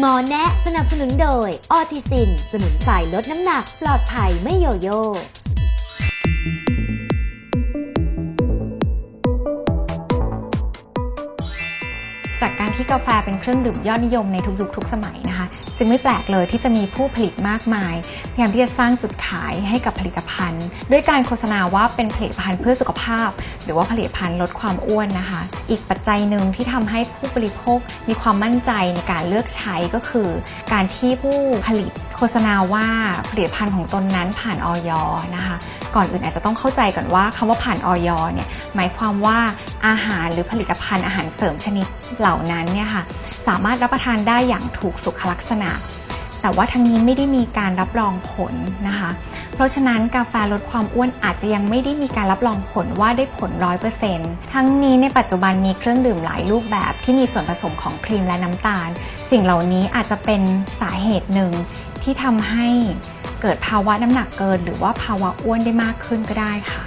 หมอแนะสนับสนุนโดย ออทิซิน สมุนไพรลดน้ำหนัก ปลอดภัยไม่โยโย่จากการที่กาแฟเป็นเครื่องดื่มยอดนิยมในทุกยุคทุกสมัยนะคะ จึงไม่แปลกเลยที่จะมีผู้ผลิตมากมายพยายามที่จะสร้างจุดขายให้กับผลิตภัณฑ์ ด้วยการโฆษณาว่าเป็นผลิตภัณฑ์เพื่อสุขภาพ หรือว่าผลิตภัณฑ์ลดความอ้วนนะคะ อีกปัจจัยหนึ่งที่ทำให้ผู้บริโภคมีความมั่นใจในการเลือกใช้ก็คือ การที่ผู้ผลิตโฆษณาว่าผลิตภัณฑ์ของตนนั้นผ่านออยนะคะ ก่อนอื่นอาจจะต้องเข้าใจก่อนว่าคำว่าผ่านออยเนี่ยหมายความว่าอาหารหรือผลิตภัณฑ์อาหารเสริมชนิดเหล่านั้นเนี่ยค่ะ สามารถรับประทานได้อย่างถูกสุขลักษณะ แต่ว่าทั้งนี้ไม่ได้มีการรับรองผลนะคะ เพราะฉะนั้นกาแฟลดความอ้วนอาจจะยังไม่ได้มีการรับรองผลว่าได้ผล 100%ทั้งนี้ในปัจจุบันมีเครื่องดื่มหลายรูปแบบที่มีส่วนผสมของครีมและน้ำตาล สิ่งเหล่านี้อาจจะเป็นสาเหตุหนึ่งที่ทำให้เกิดภาวะน้ำหนักเกิน หรือว่าภาวะอ้วนได้มากขึ้นก็ได้ค่ะ